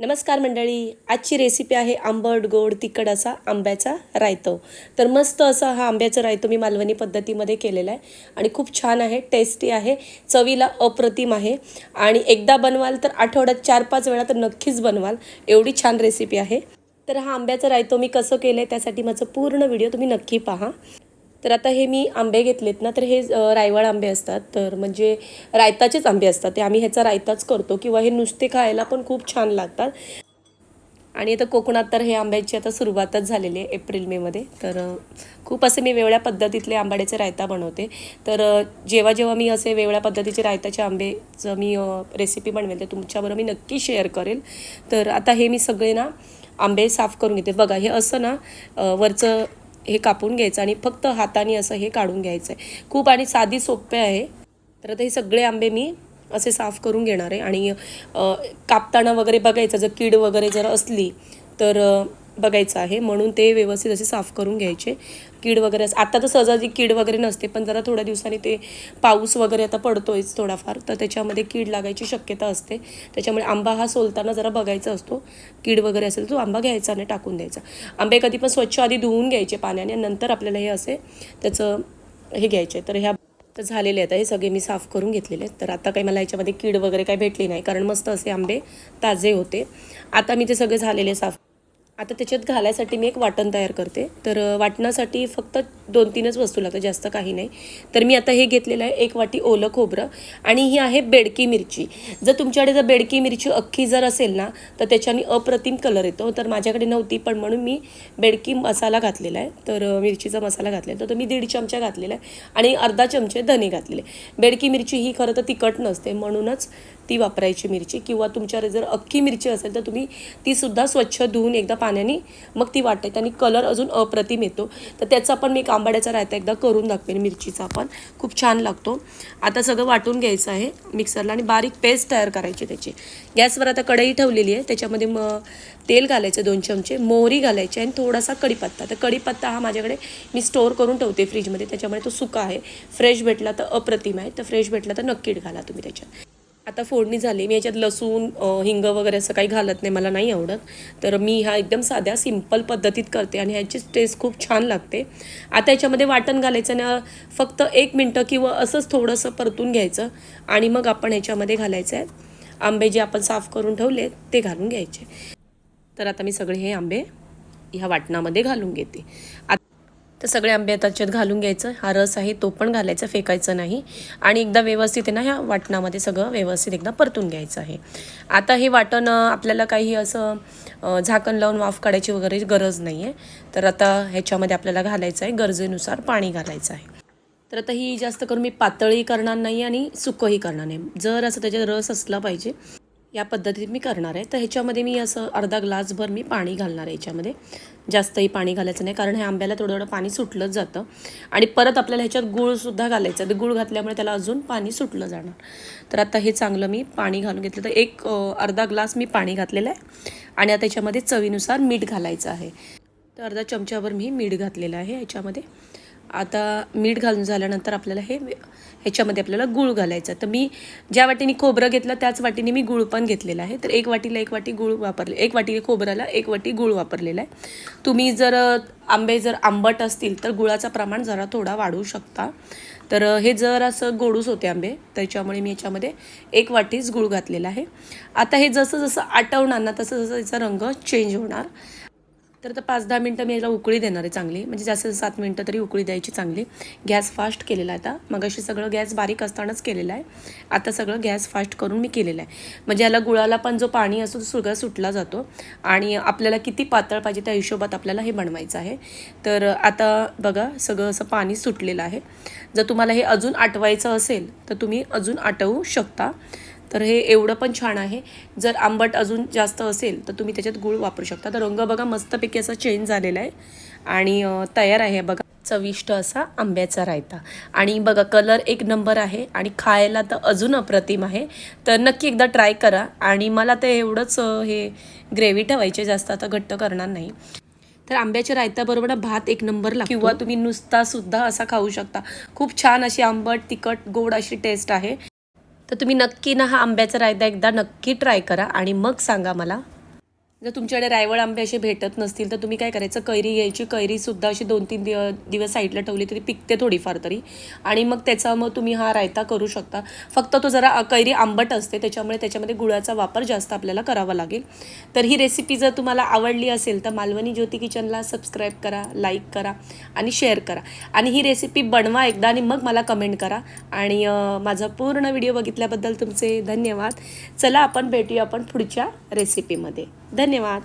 नमस्कार मंडळी. आजची रेसिपी आहे आंबट गोड तिखट असा आंब्याचा रायतो. तर मस्त असा हा आंब्याचा रायतो मी मालवणी पद्धतीमध्ये केलेला आहे आणि खूप छान आहे टेस्टी आहे चवीला अप्रतिम आहे. आणि एकदा बनवाल तर आठवड्यात चार पाच वेळा तर नक्कीच बनवाल. एवढी छान रेसिपी आहे. तर हा आंब्याचा रायतो मी कसं केलं आहे त्यासाठी माझं पूर्ण व्हिडिओ तुम्ही नक्की पहा. तर आता हे मी आंबे घेतलेत ना तर हे रायवाळ रायवळ आंबे असतात. तर म्हणजे रायताचेच आंबे असतात. ते आम्ही ह्याचा रायताच करतो किंवा हे नुसते खायला पण खूप छान लागतात. आणि आता कोकणात तर हे आंब्याची आता सुरुवातच झालेली आहे एप्रिल मेमध्ये तर खूप असे मी वेगळ्या पद्धतीतले आंबाड्याचे रायता बनवते. तर जेव्हा जेव्हा मी असे वेगळ्या पद्धतीचे रायताचे आंबेचं मी रेसिपी बनवेल ते तुमच्याबरोबर मी नक्की शेअर करेल. तर आता हे मी सगळे ना आंबे साफ करून घेते. बघा हे असं ना वरचं हे कापून घ्यायचं आणि फक्त हाताने असं हे काढून घ्यायचं आहे खूप आणि साधी सोपे आहे. तर आता हे सगळे आंबे मी असे साफ करून घेणार आहे आणि कापताना वगैरे बघायचं जर कीड वगैरे जर असली तर बघायचं आहे. म्हणून ते व्यवस्थित असे साफ करून घ्यायचे. कीड वगैरे आता तर सहजाची कीड वगैरे नसते पण जरा थोड्या दिवसांनी ते पाऊस वगैरे आता पडतोयच थोडाफार. तर त्याच्यामध्ये कीड लागायची शक्यता असते. त्याच्यामुळे आंबा हा सोलताना जरा बघायचा असतो. कीड वगैरे असेल तो आंबा घ्यायचा आणि टाकून द्यायचा. आंबे कधी पण स्वच्छ आधी धुवून घ्यायचे पाण्याने नंतर आपल्याला हे असे त्याचं हे घ्यायचे. तर ह्या तर झालेले आहेत. हे सगळे मी साफ करून घेतलेले आहेत. तर आता काही मला याच्यामध्ये कीड वगैरे काही भेटली नाही. कारण मस्त असे आंबे ताजे होते. आता मी ते सगळे झालेले साफ आता त्याच्यात घालायसाठी मी एक वाटण तयार करते. तर वाटणासाठी फक्त दोन तीनच वस्तू लागतात जास्त काही नाही. तर मी आता हे घेतलेलं आहे एक वाटी ओलं खोबरं आणि ही आहे बेडकी मिरची. जर तुमच्याकडे जर बेडकी मिरची अख्खी जर असेल ना तर त्याच्याने अप्रतिम कलर येतो. तर माझ्याकडे नव्हती पण म्हणून मी बेडकी मसाला घातलेला आहे. तर मिरचीचा मसाला घातलेला आहे. तर तो मी दीड चमचा घातलेला आहे आणि अर्धा चमचे धने घातलेले बेडकी मिरची ही खरं तर तिखट नसते म्हणूनच ती वापरायची मिरची. किंवा तुमच्याकडे जर अख्खी मिरची असेल तर तुम्ही तीसुद्धा स्वच्छ धुवून एकदा पाण्याने मग ती वाटायची आणि कलर अजून अप्रतिम येतो. तर त्याचा पण मी एक आंबाड्याचा रायता एकदा करून दाखवेन मिरचीचा पण. खूप छान लागतो. आता सगळं वाटून घ्यायचं आहे मिक्सरला आणि बारीक पेस्ट तयार करायची त्याची. गॅसवर आता कढई ठेवलेली आहे. त्याच्यामध्ये मग तेल घालायचं दोन चमचे मोहरी घालायची आणि थोडासा कढीपत्ता. तर कढीपत्ता हा माझ्याकडे मी स्टोअर करून ठेवते फ्रीजमध्ये. त्याच्यामुळे तो सुका आहे. फ्रेश भेटला तर अप्रतिम आहे. तर फ्रेश भेटला तर नक्की घाला तुम्ही त्याच्यात. आता फोडणी झाली. मी याच्यात लसूण हिंग वगैरे असं काही घालत नाही. मला नाही आवडत. तर मी हा एकदम साध्या सिंपल पद्धतीत करते आणि ह्याची टेस्ट खूप छान लागते. आता याच्यामध्ये वाटण घालायचं ना फक्त एक मिनटं किंवा असंच थोडंसं परतून घ्यायचं आणि मग आपण ह्याच्यामध्ये घालायचं आहे आंबे जे आपण साफ करून ठेवले ते घालून घ्यायचे. तर आता मी सगळे हे आंबे ह्या वाटणामध्ये घालून घेते. आता तर सगळे आंबे आता त्याच्यात घालून घ्यायचं. हा रस आहे तो पण घालायचा फेकायचं नाही. आणि एकदा व्यवस्थित आहे ना ह्या वाटणामध्ये सगळं व्यवस्थित एकदा परतून घ्यायचं आहे. आता हे वाटण आपल्याला काही असं झाकण लावून वाफ काढायची वगैरे गरज नाही आहे तर आता ह्याच्यामध्ये आपल्याला घालायचं आहे गरजेनुसार पाणी घालायचं आहे. तर आता ही जास्त करून मी पातळी करणार नाही आणि सुकंही करणार नाही. जर असं त्याच्यात रस असला पाहिजे या पद्धतीत मी करणार आहे. तर ह्याच्यामध्ये मी असं अर्धा ग्लासभर मी पाणी घालणार आहे ह्याच्यामध्ये. जास्तही पाणी घालायचं नाही कारण हे आंब्याला थोडं थोडं पाणी सुटलंच जातं. आणि परत आपल्याला ह्याच्यात गुळसुद्धा घालायचं तर गुळ घातल्यामुळे त्याला अजून पाणी सुटलं जाणार. तर आता हे चांगलं मी पाणी घालून घेतलं. तर एक अर्धा ग्लास मी पाणी घातलेलं आहे. आणि आता याच्यामध्ये चवीनुसार मीठ घालायचं आहे. तर अर्धा चमच्यावर मी मीठ घातलेलं आहे ह्याच्यामध्ये. आता मीठ घालून झाल्यानंतर आपल्याला हे ह्याच्यामध्ये आपल्याला गूळ घालायचं तर मी ज्या वाटीने खोबरं घेतलं त्याच वाटीने मी गूळ पण घेतलेला आहे. तर एक वाटीला एक वाटी गूळ वापरले एक वाटी खोबऱ्याला एक वाटी गूळ वापरलेला आहे. तुम्ही जर आंबे जर आंबट असतील तर गुळाचं प्रमाण जरा थोडा वाढवू शकता. तर हे जर असं गोडूस होते आंबे त्याच्यामुळे मी याच्यामध्ये एक वाटीच गूळ घातलेला आहे. आता हे जसं जसं आटवणार ना तसं जसं याचा रंग चेंज होणार. तर आता पाच दहा मिनटं मी याला उकळी देणार आहे चांगली. म्हणजे जास्त सात मिनटं तरी उकळी द्यायची चांगली. गॅस फास्ट केलेला आहे आता. मगाशी सगळं गॅस बारीक असतानाच केलेलं आहे. आता सगळं गॅस फास्ट करून मी केलेलं आहे. म्हणजे याला गुळाला पण जो पाणी असतो तो सगळा सुटला जातो. आणि आपल्याला किती पातळ पाहिजे त्या हिशोबात आपल्याला हे बनवायचं आहे. तर आता बघा सगळं असं पाणी सुटलेलं आहे. जर तुम्हाला हे अजून आटवायचं असेल तर तुम्ही अजून आटवू शकता. तर हे एवढं पण छान आहे. जर आंबट अजून जास्त असेल तर तुम्ही त्याच्यात गूळ वापरू शकता. तर रंग बघा मस्तपैकी असा चेंज झालेला आहे. आणि तयार आहे बघा. चविष्ट असा आंब्याचा रायता. आणि बघा कलर एक नंबर आहे आणि खायला तर अजून अप्रतिम आहे. तर नक्की एकदा ट्राय करा. आणि मला ते एवढंच हे ग्रेव्ही ठेवायचे जास्त आता घट्ट करणार नाही. तर आंब्याच्या रायताबरोबर भात एक नंबर लागतो. किंवा तुम्ही नुसता सुद्धा असा खाऊ शकता. खूप छान अशी आंबट तिखट गोड अशी टेस्ट आहे. तर तुम्ही नक्की ना हा आंब्याचा रायता एकदा नक्की ट्राय करा आणि मग सांगा मला जर तुमच्याकडे रायवळ आंबे असे भेटत नसतील तर तुम्ही काय करायचं? कैरी घ्यायची कैरीसुद्धा अशी दोन तीन दिव दिवस साईडला ठेवली तरी पिकते थोडीफार तरी. आणि मग त्याचा मग तुम्ही हा रायता करू शकता. फक्त तो जरा कैरी आंबट असते त्याच्यामुळे त्याच्यामध्ये गुळाचा वापर जास्त आपल्याला करावा लागेल. तर ही रेसिपी जर तुम्हाला आवडली असेल तर मालवणी ज्योती किचनला सबस्क्राईब करा लाईक करा आणि शेअर करा. आणि ही रेसिपी बनवा एकदा आणि मग मला कमेंट करा. आणि माझा पूर्ण व्हिडिओ बघितल्याबद्दल तुमचे धन्यवाद. चला आपण भेटूया आपण पुढच्या रेसिपीमध्ये धन्यवाद.